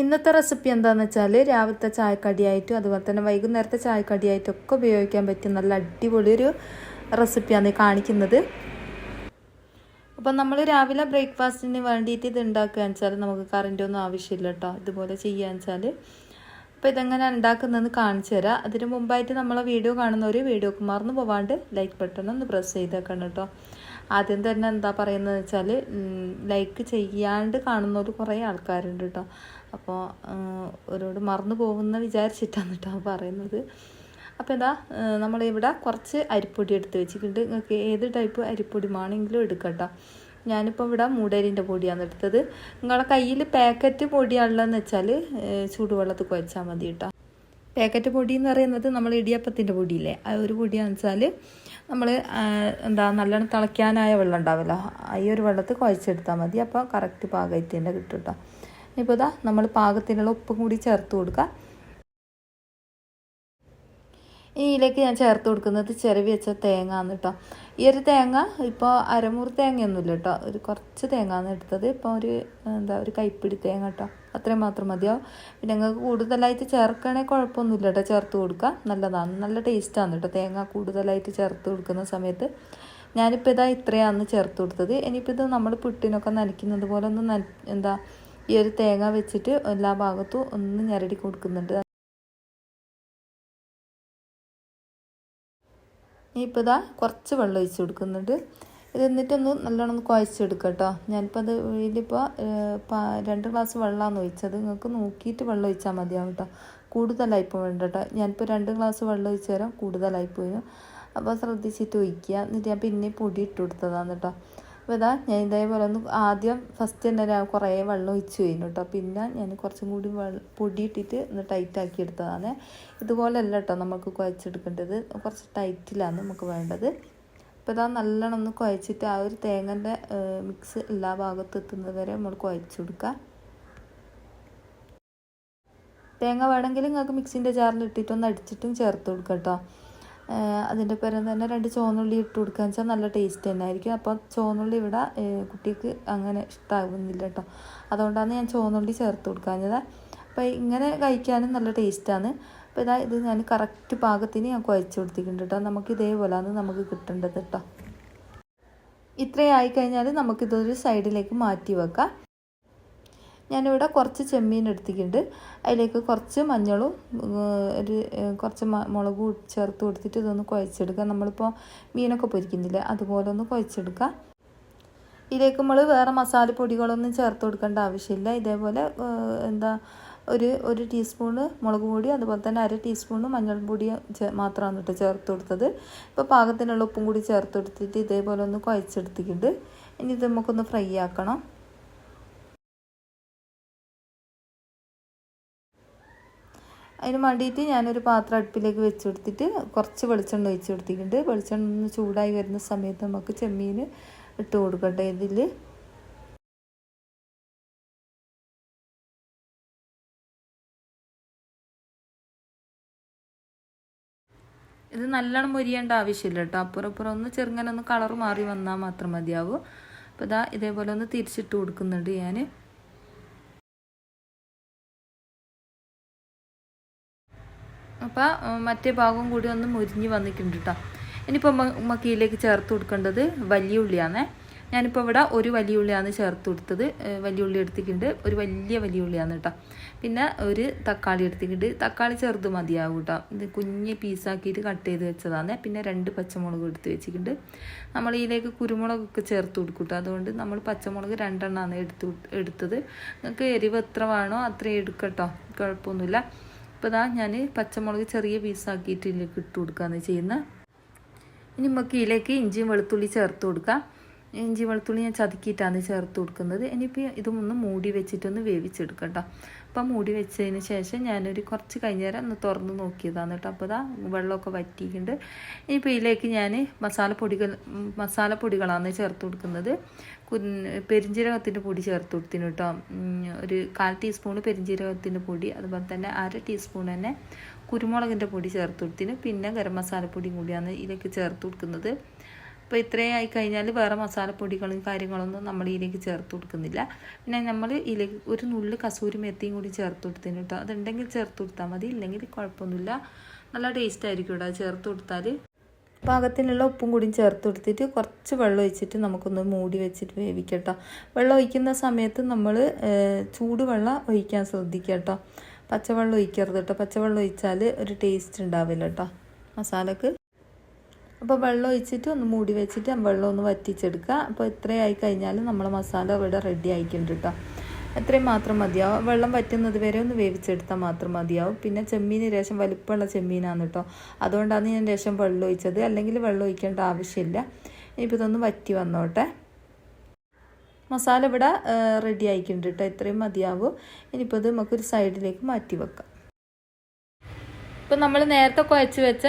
ഇന്നത്തെ റെസിപ്പി എന്താണെന്ന് വെച്ചാൽ രാവിലത്തെ ചായക്കടിയായിട്ടും അതുപോലെ തന്നെ വൈകുന്നേരത്തെ ചായക്കടിയായിട്ടും ഒക്കെ ഉപയോഗിക്കാൻ പറ്റിയ നല്ല അടിപൊളി ഒരു റെസിപ്പിയാണ് കാണിക്കുന്നത്. അപ്പം നമ്മൾ രാവിലെ ബ്രേക്ക്ഫാസ്റ്റിന് വേണ്ടിയിട്ട് ഇത് ഉണ്ടാക്കുകയെന്ന് വെച്ചാൽ നമുക്ക് കറന്റ് ഒന്നും ആവശ്യമില്ല കേട്ടോ ഇതുപോലെ ചെയ്യുകയെന്ന് വെച്ചാൽ അപ്പോൾ ഇതെങ്ങനെ ഉണ്ടാക്കുന്നതെന്ന് കാണിച്ചു തരാം. അതിന് മുമ്പായിട്ട് നമ്മളെ വീഡിയോ കാണുന്നവർ വീഡിയോക്ക് മറന്നു പോവാണ്ട് ലൈക്ക് ബട്ടൺ ഒന്ന് പ്രസ് ചെയ്തേക്കണം കേട്ടോ ആദ്യം തന്നെ എന്താ പറയുന്നത് വെച്ചാൽ ലൈക്ക് ചെയ്യാണ്ട് കാണുന്നവർ കുറേ ആൾക്കാരുണ്ട് കേട്ടോ അപ്പോൾ ഒരുപാട് മറന്നു പോകുന്ന വിചാരിച്ചിട്ടാണ് കേട്ടോ പറയുന്നത്. അപ്പോൾ എന്താ നമ്മളിവിടെ കുറച്ച് അരിപ്പൊടി എടുത്ത് വെച്ചിട്ടുണ്ട്. നിങ്ങൾക്ക് ഏത് ടൈപ്പ് അരിപ്പൊടി വേണമെങ്കിലും എടുക്കട്ടോ ഞാനിപ്പോൾ ഇവിടെ മൂടരിന്റെ പൊടിയാണ് എടുത്തത്. നിങ്ങളുടെ കയ്യിൽ പാക്കറ്റ് പൊടിയാണുള്ളതെന്ന് വെച്ചാൽ ചൂടുവെള്ളത്തിൽ കുഴച്ചാൽ മതി കേട്ടോ പാക്കറ്റ് പൊടി എന്ന് പറയുന്നത് നമ്മൾ ഇടിയപ്പത്തിന്റെ പൊടിയില്ലേ? ആ ഒരു പൊടിയാണെന്ന് വെച്ചാൽ നമ്മൾ എന്താ നല്ലോണം തിളയ്ക്കാനായ വെള്ളം ഉണ്ടാവില്ല. ഈ ഒരു വെള്ളത്തിൽ കുഴച്ചെടുത്താൽ മതി. അപ്പോൾ കറക്റ്റ് തന്നെ കിട്ടും കേട്ടോ ഇപ്പോൾ ഇതാ നമ്മൾ പാകത്തിനുള്ള ഉപ്പും കൂടി ചേർത്ത് കൊടുക്കുക ഇതിലേക്ക് ഞാൻ ചേർത്ത് കൊടുക്കുന്നത് ചിരവി വെച്ച തേങ്ങ ആണ് കേട്ടോ ഈ ഒരു തേങ്ങ ഇപ്പോൾ അരമുറി തേങ്ങയൊന്നുമില്ല കേട്ടോ ഒരു കുറച്ച് തേങ്ങ ആണ് എടുത്തത്. ഇപ്പോൾ ഒരു എന്താ ഒരു കൈപ്പിടി തേങ്ങ കേട്ടോ അത്രയും മാത്രം മതിയാവും. പിന്നെ ഞങ്ങൾക്ക് കൂടുതലായിട്ട് ചേർക്കണേ കുഴപ്പമൊന്നുമില്ല കേട്ടോ ചേർത്ത് കൊടുക്കുക നല്ലതാണ്. നല്ല ടേസ്റ്റാണ് കേട്ടോ തേങ്ങ കൂടുതലായിട്ട് ചേർത്ത് കൊടുക്കുന്ന സമയത്ത്. ഞാനിപ്പോൾ ഇതാ ഇത്രയാണ് ചേർത്ത് കൊടുത്തത്. ഇനിയിപ്പോൾ ഇത് നമ്മൾ പുട്ടിനൊക്കെ നനയ്ക്കുന്നത് പോലെ ഒന്ന് എന്താ ഈ ഒരു തേങ്ങ വെച്ചിട്ട് എല്ലാ ഭാഗത്തും ഒന്ന് ഞെരടി കൊടുക്കുന്നുണ്ട്. ഇപ്പോൾ ഇതാ കുറച്ച് വെള്ളം ഒഴിച്ച് കൊടുക്കുന്നുണ്ട്. ഇത് എന്നിട്ടൊന്ന് നല്ലോണം കുഴച്ചെടുക്കുക കേട്ടോ ഞാനിപ്പോൾ അത് ഇതിലിപ്പോൾ രണ്ട് ഗ്ലാസ് വെള്ളമാണ് ഒഴിച്ചത്. നിങ്ങൾക്ക് നോക്കിയിട്ട് വെള്ളം ഒഴിച്ചാൽ മതിയാവും കേട്ടോ കൂടുതലായിപ്പോൾ വേണ്ട കേട്ടോ ഞാനിപ്പോൾ രണ്ട് ഗ്ലാസ് വെള്ളം ഒഴിച്ച് തരാം. കൂടുതലായിപ്പോയി അപ്പോൾ ശ്രദ്ധിച്ചിട്ട് ഒഴിക്കുക. എന്നിട്ട് ഞാൻ പിന്നെ പൊടി ഇട്ട് കൊടുത്തതാണ് കേട്ടോ അപ്പോൾ ഞാൻ ഇതേപോലെ ഒന്ന് ആദ്യം ഫസ്റ്റ് തന്നെ കുറേ വെള്ളം ഒഴിച്ച് കഴിഞ്ഞു കേട്ടോ പിന്നെ ഞാൻ കുറച്ചും കൂടി പൊടി ഇട്ടിട്ട് ഒന്ന് ടൈറ്റ് ആക്കി എടുത്തതാണ്. ഇതുപോലെയല്ല കേട്ടോ നമുക്ക് കുഴച്ചെടുക്കേണ്ടത്. കുറച്ച് ടൈറ്റിലാണ് നമുക്ക് വേണ്ടത്. അപ്പോൾ ഇതാ നല്ലോണം ഒന്ന് കുഴച്ചിട്ട് ആ ഒരു തേങ്ങന്റെ മിക്സ് എല്ലാ ഭാഗത്തും എത്തുന്നത് വരെ നമ്മൾ കുഴച്ച് കൊടുക്കുക തേങ്ങ വേണമെങ്കിൽ നിങ്ങൾക്ക് മിക്സിന്റെ ജാറിൽ ഇട്ടിട്ടൊന്ന് അടിച്ചിട്ടും ചേർത്ത് കൊടുക്കാം കേട്ടോ അതിന്റെ പേരം തന്നെ രണ്ട് ചുവന്നുള്ളി ഇട്ട് കൊടുക്കുകയെന്ന് വെച്ചാൽ നല്ല ടേസ്റ്റ് തന്നെ ആയിരിക്കും അപ്പോൾ ചുവന്നുള്ളി ഇവിടെ കുട്ടിക്ക് അങ്ങനെ ഇഷ്ടമാകുന്നില്ല കേട്ടോ അതുകൊണ്ടാണ് ഞാൻ ചുവന്നുള്ളി ചേർത്ത് കൊടുക്കാഞ്ഞത്. അപ്പോൾ ഇങ്ങനെ കഴിക്കാനും നല്ല ടേസ്റ്റാണ് അപ്പോൾ ഇതാ ഇത് ഞാൻ കറക്റ്റ് പാകത്തിന് ഞാൻ കുഴച്ച് കൊടുത്തിട്ടുണ്ട് കേട്ടോ നമുക്ക് ഇതേപോലെയാണ് നമുക്ക് കിട്ടേണ്ടത് കേട്ടോ ഇത്രയായി കഴിഞ്ഞാൽ നമുക്കിതൊരു സൈഡിലേക്ക് മാറ്റി വെക്കാം. ഞാനിവിടെ കുറച്ച് ചെമ്മീൻ എടുത്തിട്ടുണ്ട്. അതിലേക്ക് കുറച്ച് മഞ്ഞളും ഒരു കുറച്ച് മുളകും ചേർത്ത് കൊടുത്തിട്ട് ഇതൊന്ന് കുഴച്ചെടുക്കുക. നമ്മളിപ്പോൾ മീനൊക്കെ പൊരിക്കുന്നില്ലേ അതുപോലെ ഒന്ന് കുഴച്ചെടുക്കുക. ഇതിലേക്ക് നമ്മൾ വേറെ മസാലപ്പൊടികളൊന്നും ചേർത്ത് കൊടുക്കേണ്ട ആവശ്യമില്ല. ഇതേപോലെ എന്താ ഒരു ഒരു ടീസ്പൂണ് മുളക് പൊടി അതുപോലെ തന്നെ അര ടീസ്പൂണ് മഞ്ഞൾപ്പൊടി മാത്രമാണ് കേട്ടോ ചേർത്ത് കൊടുത്തത്. ഇപ്പോൾ പാകത്തിനുള്ള ഉപ്പും കൂടി ചേർത്ത് കൊടുത്തിട്ട് ഇതേപോലെ ഒന്ന് കുഴച്ചെടുത്തിട്ടുണ്ട്. ഇനി ഇത് നമുക്കൊന്ന് ഫ്രൈ ആക്കണം. അതിന് വേണ്ടിയിട്ട് ഞാനൊരു പാത്രം അടുപ്പിലേക്ക് വെച്ച് കൊടുത്തിട്ട് കുറച്ച് വെളിച്ചെണ്ണ ഒഴിച്ച് കൊടുത്തിട്ടുണ്ട്. വെളിച്ചെണ്ണ ഒന്ന് ചൂടായി വരുന്ന സമയത്ത് നമുക്ക് ചെമ്മീൻ ഇട്ട് കൊടുക്കട്ടെ ഇതിൽ ഇത് നല്ലോണം മുരിയേണ്ട ആവശ്യമില്ല കേട്ടോ. അപ്പുറം അപ്പുറം ഒന്ന് ചെറുങ്ങനെ ഒന്ന് കളർ മാറി വന്നാൽ മാത്രം മതിയാവും. അപ്പോൾ ഇതാ ഇതേപോലെ ഒന്ന് തിരിച്ചിട്ട് കൊടുക്കുന്നുണ്ട് ഞാൻ അപ്പോൾ മറ്റേ ഭാഗം കൂടി ഒന്ന് മുരിഞ്ഞ് വന്നിട്ടുണ്ട് കേട്ടോ ഇനിയിപ്പോൾ മക്കിയിലേക്ക് ചേർത്ത് കൊടുക്കേണ്ടത് വലിയ ഉള്ളിയാണേ ഞാനിപ്പോൾ ഇവിടെ ഒരു വലിയ ഉള്ളിയാണ് ചേർത്ത് കൊടുത്തത്. വലിയ ഉള്ളി എടുത്തിട്ടുണ്ട്. ഒരു വലിയ വലിയ ഉള്ളിയാണ് കേട്ടോ പിന്നെ ഒരു തക്കാളി എടുത്തിട്ടുണ്ട്. തക്കാളി ചെറുത് മതിയാവും കേട്ടോ ഇത് കുഞ്ഞ് പീസാക്കിയിട്ട് കട്ട് ചെയ്ത് വെച്ചതാണ്. പിന്നെ രണ്ട് പച്ചമുളക് എടുത്ത് വെച്ചിട്ടുണ്ട്. നമ്മൾ ഇതിലേക്ക് കുരുമുളകൊക്കെ ചേർത്ത് കൊടുക്കും കേട്ടോ അതുകൊണ്ട് നമ്മൾ പച്ചമുളക് രണ്ടെണ്ണമാണ് എടുത്ത് എടുത്തത്. നിങ്ങൾക്ക് എരിവ് എത്ര വേണോ അത്രയും എടുക്കട്ടോ. കുഴപ്പമൊന്നുമില്ല. ഇപ്പോൾ ഇതാ ഞാൻ പച്ചമുളക് ചെറിയ പീസാക്കിയിട്ട് ഇതിലേക്ക് ഇട്ട് കൊടുക്കുകയാണ് ചെയ്യുന്നത് ഇനി നമുക്ക് ഇതിലേക്ക് ഇഞ്ചിയും വെളുത്തുള്ളി ചേർത്ത് കൊടുക്കാം. ഇഞ്ചി വെളുത്തുള്ളി ഞാൻ ചതുക്കിയിട്ടാണ് ചേർത്ത് കൊടുക്കുന്നത്. ഇനിയിപ്പോൾ ഇതൊന്ന് മൂടി വെച്ചിട്ടൊന്ന് വേവിച്ചെടുക്കാം കേട്ടോ അപ്പം മൂടി വെച്ചതിന് ശേഷം ഞാനൊരു കുറച്ച് കഴിഞ്ഞ നേരം ഒന്ന് തുറന്ന് നോക്കിയതാണ് കേട്ടോ. അപ്പോൾ ഇതാ വെള്ളമൊക്കെ വറ്റിയിട്ടുണ്ട്. ഇനിയിപ്പോൾ ഇതിലേക്ക് ഞാൻ മസാലപ്പൊടികൾ മസാലപ്പൊടികളാണ് ചേർത്ത് കൊടുക്കുന്നത്. പെരിഞ്ജീരകത്തിന്റെ പൊടി ചേർത്ത് കൊടുത്തിന് കേട്ടോ. ഒരു കാൽ ടീസ്പൂൺ പെരിഞ്ജീരകത്തിന്റെ പൊടി അതുപോലെ തന്നെ അര ടീസ്പൂൺ തന്നെ കുരുമുളകിന്റെ പൊടി ചേർത്ത് കൊടുത്തിന്. പിന്നെ ഗരം മസാലപ്പൊടിയും കൂടിയാണ് ഇതിലേക്ക് ചേർത്ത് കൊടുക്കുന്നത്. അപ്പോൾ ഇത്രയും ആയി കഴിഞ്ഞാൽ വേറെ മസാലപ്പൊടികളും കാര്യങ്ങളൊന്നും നമ്മൾ ഇതിലേക്ക് ചേർത്ത് കൊടുക്കുന്നില്ല. പിന്നെ നമ്മൾ ഇതിലേക്ക് ഒരു നുള്ള് കസൂരി മെത്തിയും കൂടി ചേർത്ത് കൊടുത്തതിന് കേട്ടോ അതുണ്ടെങ്കിൽ ചേർത്ത് കൊടുത്താൽ മതി. ഇല്ലെങ്കിൽ കുഴപ്പമൊന്നുമില്ല. നല്ല ടേസ്റ്റ് ആയിരിക്കും കേട്ടോ ചേർത്ത് കൊടുത്താൽ പാകത്തിനുള്ള ഉപ്പും കൂടിയും ചേർത്ത് കൊടുത്തിട്ട് കുറച്ച് വെള്ളം ഒഴിച്ചിട്ട് നമുക്കൊന്ന് മൂടി വെച്ചിട്ട് വേവിക്കട്ടോ വെള്ളം ഒഴിക്കുന്ന സമയത്ത് നമ്മൾ ചൂടുവെള്ളം ഒഴിക്കാൻ ശ്രദ്ധിക്കുക കേട്ടോ പച്ചവെള്ളം ഒഴിക്കരുത് കേട്ടോ പച്ചവെള്ളം ഒഴിച്ചാൽ ഒരു ടേസ്റ്റ് ഉണ്ടാവില്ല കേട്ടോ മസാലക്ക് അപ്പോൾ വെള്ളം ഒഴിച്ചിട്ട് ഒന്ന് മൂടി വെച്ചിട്ട് വെള്ളം ഒന്ന് വറ്റിച്ചെടുക്കുക. അപ്പോൾ ഇത്രയായി കഴിഞ്ഞാൽ നമ്മൾ മസാല ഇവിടെ റെഡി ആയിട്ടുണ്ട് കേട്ടോ എത്രയും മാത്രം മതിയാവും. വെള്ളം വറ്റുന്നത് വരെ ഒന്ന് വേവിച്ചെടുത്താൽ മാത്രം മതിയാവും. പിന്നെ ചെമ്മീൻ രേഷം വലിപ്പമുള്ള ചെമ്മീനാണ് കേട്ടോ അതുകൊണ്ടാണ് ഞാൻ രേഷം വെള്ളം ഒഴിച്ചത്. അല്ലെങ്കിൽ വെള്ളം ഒഴിക്കേണ്ട ആവശ്യമില്ല. ഇനിയിപ്പോൾ ഇതൊന്ന് വറ്റി വന്നോട്ടെ. മസാല ഇവിടെ റെഡി ആയിട്ടുണ്ട് കേട്ടോ ഇത്രയും മതിയാവും. ഇനിയിപ്പോൾ ഇത് നമുക്കൊരു സൈഡിലേക്ക് മാറ്റി വെക്കാം. ഇപ്പം നമ്മൾ നേരത്തെ കുഴച്ച് വെച്ച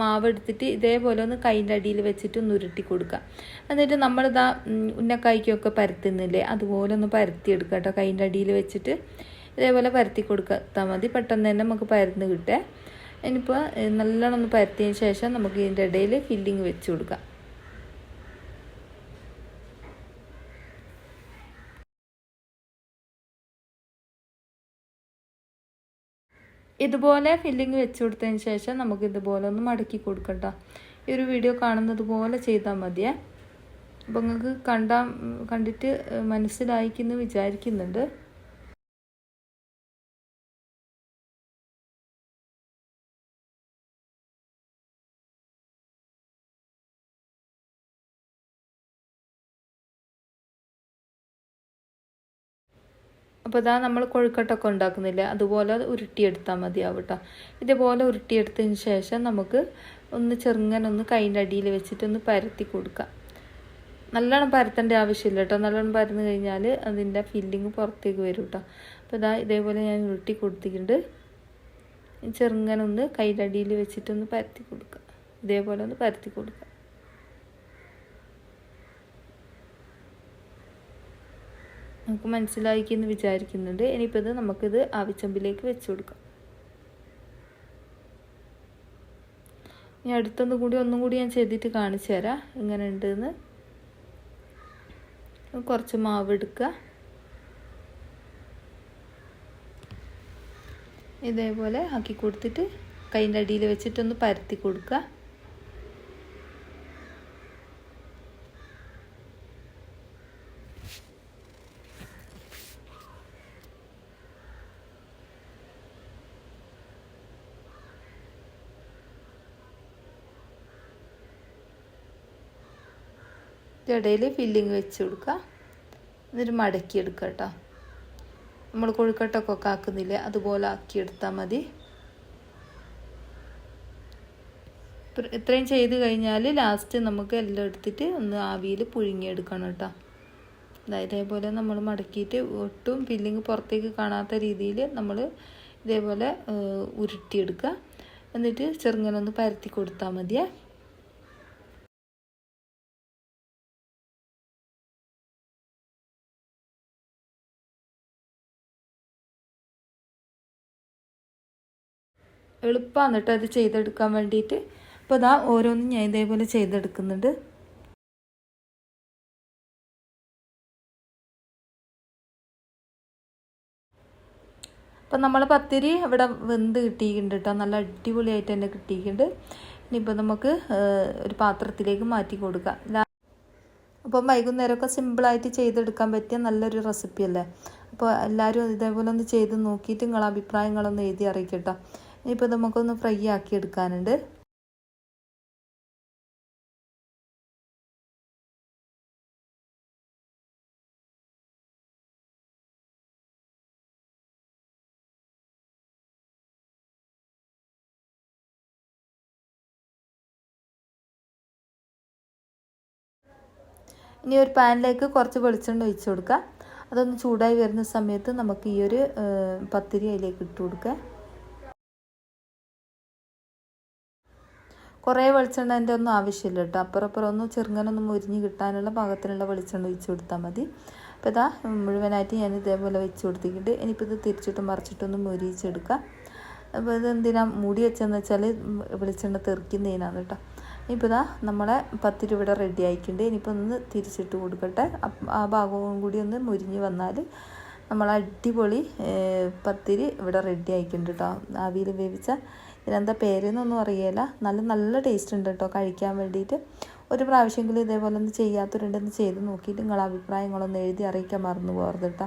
മാവ് എടുത്തിട്ട് ഇതേപോലെ ഒന്ന് കൈന്റെ അടിയിൽ വെച്ചിട്ട് ഒന്ന് ഉരുട്ടി കൊടുക്കുക. എന്നിട്ട് നമ്മളിതാ ഉന്നക്കായ്ക്കൊക്കെ പരത്തുന്നില്ലേ അതുപോലെ ഒന്ന് പരത്തിയെടുക്കുക കേട്ടോ. കൈന്റെ അടിയിൽ വെച്ചിട്ട് ഇതേപോലെ പരത്തി കൊടുത്താൽ മതി പെട്ടെന്ന് തന്നെ നമുക്ക് പരന്ന് കിട്ടുക. ഇനിയിപ്പോൾ നല്ലോണം ഒന്ന് പരത്തിയതിന് ശേഷം നമുക്ക് ഇതിന്റെ ഇടയിൽ ഫില്ലിങ് വെച്ച് കൊടുക്കാം ഇതുപോലെ ഫില്ലിങ് വെച്ച് കൊടുത്തതിന് ശേഷം നമുക്ക് ഇതുപോലെ ഒന്ന് മടക്കി കൊടുക്കട്ടോ. ഈ ഒരു വീഡിയോ കാണുന്നത് പോലെ ചെയ്താൽ മതിയേ അപ്പോൾ നിങ്ങൾക്ക് കണ്ടാ കണ്ടിട്ട് മനസ്സിലായിക്കുന്നു വിചാരിക്കുന്നുണ്ട്. അപ്പോൾ ഇതാ നമ്മൾ കൊഴുക്കട്ടൊക്കെ ഉണ്ടാക്കുന്നില്ല? അതുപോലെ ഉരുട്ടിയെടുത്താൽ മതിയാവും കേട്ടോ ഇതേപോലെ ഉരുട്ടിയെടുത്തതിന് ശേഷം നമുക്ക് ഒന്ന് ചെറുങ്ങനെ ഒന്ന് കൈന്റെ അടിയിൽ വെച്ചിട്ടൊന്ന് പരത്തി കൊടുക്കാം. നല്ലോണം പരത്തേണ്ട ആവശ്യമില്ല കേട്ടോ. നല്ലോണം പരന്ന് കഴിഞ്ഞാൽ അതിന്റെ ഫില്ലിങ് പുറത്തേക്ക് വരും കേട്ടോ അപ്പോൾ ഇതാ ഇതേപോലെ ഞാൻ ഉരുട്ടി കൊടുത്തിട്ടുണ്ട്. ചെറുങ്ങനെ ഒന്ന് കൈയുടെ അടിയിൽ വെച്ചിട്ടൊന്ന് പരത്തി കൊടുക്കുക ഇതേപോലെ ഒന്ന് പരത്തി കൊടുക്കുക നമുക്ക് മനസ്സിലായിക്കെന്ന് വിചാരിക്കുന്നുണ്ട്. ഇനിയിപ്പോൾ ഇത് നമുക്കിത് ആവിച്ചമ്പിലേക്ക് വെച്ച് കൊടുക്കാം. ഇനി അടുത്തൊന്നും കൂടി ഒന്നും കൂടി ഞാൻ ചെയ്തിട്ട് കാണിച്ചു തരാം. ഇങ്ങനെ ഉണ്ടെന്ന് കുറച്ച് മാവ് എടുക്കുക ഇതേപോലെ ആക്കി കൊടുത്തിട്ട് കൈന്റെ അടിയിൽ വെച്ചിട്ടൊന്ന് പരത്തി കൊടുക്കുക ഇടയിൽ ഫില്ലിങ് വെച്ച് കൊടുക്കുക. എന്നിട്ട് മടക്കിയെടുക്കുക കേട്ടോ. നമ്മൾ കൊഴുക്കട്ടൊക്കെ ആക്കുന്നില്ലേ അതുപോലെ ആക്കിയെടുത്താൽ മതി. ഇത്രയും ചെയ്ത് കഴിഞ്ഞാൽ ലാസ്റ്റ് നമുക്ക് എല്ലാം എടുത്തിട്ട് ഒന്ന് ആവിയിൽ പുഴുങ്ങിയെടുക്കണം കേട്ടോ. ഇതേപോലെ നമ്മൾ മടക്കിയിട്ട് ഒട്ടും ഫില്ലിങ് പുറത്തേക്ക് കാണാത്ത രീതിയിൽ നമ്മൾ ഇതേപോലെ ഉരുട്ടിയെടുക്കുക. എന്നിട്ട് ചെറുങ്ങനെ ഒന്ന് പരത്തി കൊടുത്താൽ മതിയേ. എളുപ്പമാണ് കേട്ടോ അത് ചെയ്തെടുക്കാൻ വേണ്ടിയിട്ട് അപ്പോൾ അതാ ഓരോന്നും ഞാൻ ഇതേപോലെ ചെയ്തെടുക്കുന്നുണ്ട്. അപ്പം നമ്മൾ പത്തിരി ഇവിടെ വെന്ത് കിട്ടിയിട്ടുണ്ട് കേട്ടോ. നല്ല അടിപൊളിയായിട്ട് തന്നെ കിട്ടിയിട്ടുണ്ട്. ഇനിയിപ്പോൾ നമുക്ക് ഒരു പാത്രത്തിലേക്ക് മാറ്റി കൊടുക്കാം. അപ്പം വൈകുന്നേരമൊക്കെ സിമ്പിളായിട്ട് ചെയ്തെടുക്കാൻ പറ്റിയ നല്ലൊരു റെസിപ്പി അല്ലേ അപ്പോൾ എല്ലാവരും ഇതേപോലെ ഒന്ന് ചെയ്ത് നോക്കിയിട്ട് നിങ്ങളെ അഭിപ്രായങ്ങളൊന്ന് എഴുതി അറിയിക്കട്ടോ. ഇനിയിപ്പോൾ നമുക്കൊന്ന് ഫ്രൈ ആക്കി എടുക്കാനുണ്ട്. ഇനി ഒരു പാനിലേക്ക് കുറച്ച് വെളിച്ചെണ്ണ ഒഴിച്ച് കൊടുക്കുക അതൊന്ന് ചൂടായി വരുന്ന സമയത്ത് നമുക്ക് ഈ ഒരു പത്തിരി അതിലേക്ക് ഇട്ട് കൊടുക്കുക കുറേ വെളിച്ചെണ്ണേന്റെ ഒന്നും ആവശ്യമില്ല കേട്ടോ. അപ്പുറപ്പുറം അപ്പുറം ഒന്ന് ചെറുങ്ങനൊന്ന് മുരിഞ്ഞ് കിട്ടാനുള്ള പാകത്തിനുള്ള വെളിച്ചെണ്ണ ഒഴിച്ച് കൊടുത്താൽ മതി. അപ്പോൾ ഇതാ മുഴുവനായിട്ട് ഞാൻ ഇതേപോലെ വെച്ച് കൊടുത്തിട്ട് ഇനിയിപ്പോൾ ഇത് തിരിച്ചിട്ടും മറിച്ചിട്ടൊന്ന് മുരിച്ചെടുക്കുക അപ്പോൾ ഇത് എന്തിനാ മൂടി വെച്ചതെന്ന് വെച്ചാൽ വെളിച്ചെണ്ണ തെറിക്കുന്നതിനാണ് കേട്ടോ. ഇപ്പോൾ ഇതാ നമ്മളെ പത്തിരി ഇവിടെ റെഡി ആയിട്ടുണ്ട്. ഇനിയിപ്പോൾ ഒന്ന് തിരിച്ചിട്ട് കൊടുക്കട്ടെ. ആ ഭാഗവും കൂടി ഒന്ന് മുരിഞ്ഞ് വന്നാൽ നമ്മൾ അടിപൊളി പത്തിരി ഇവിടെ റെഡി ആയിട്ടുണ്ട് കേട്ടോ. ആവിയിൽ വേവിച്ച ഇതിനെന്താ പേരെന്നൊന്നും അറിയില്ല നല്ല നല്ല ടേസ്റ്റ് ഉണ്ട് കേട്ടോ കഴിക്കാൻ വേണ്ടിയിട്ട് ഒരു പ്രാവശ്യമെങ്കിലും ഇതേപോലെ ഒന്ന് ചെയ്യാത്തവരുണ്ടെന്ന് ചെയ്ത് നോക്കിയിട്ട് നിങ്ങളെ അഭിപ്രായങ്ങളൊന്ന് എഴുതി അറിയിക്കാൻ മറന്നു പോകരുത് കേട്ടോ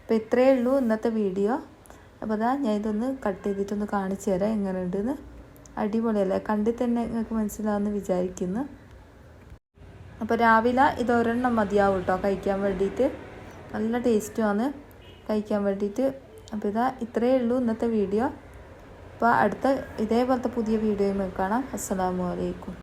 അപ്പോൾ ഇത്രയേ ഉള്ളൂ ഇന്നത്തെ വീഡിയോ. അപ്പോൾ അതാ ഞാൻ ഇതൊന്ന് കട്ട് ചെയ്തിട്ടൊന്ന് കാണിച്ചു തരാം എങ്ങനെയുണ്ടെന്ന്. അടിപൊളിയല്ലേ? കണ്ടിൽ തന്നെ നിങ്ങൾക്ക് മനസ്സിലാവുമെന്ന് വിചാരിക്കുന്നു. അപ്പോൾ രാവിലെ ഇതൊരെണ്ണം മതിയാവും കേട്ടോ കഴിക്കാൻ വേണ്ടിയിട്ട് നല്ല ടേസ്റ്റുമാണ് കഴിക്കാൻ വേണ്ടിയിട്ട് അപ്പോൾ ഇതാ ഇത്രയേ ഉള്ളൂ ഇന്നത്തെ വീഡിയോ. അപ്പോൾ അടുത്ത ഇതേപോലത്തെ പുതിയ വീഡിയോയുമായി കാണാം. അസ്സലാമു അലൈക്കും.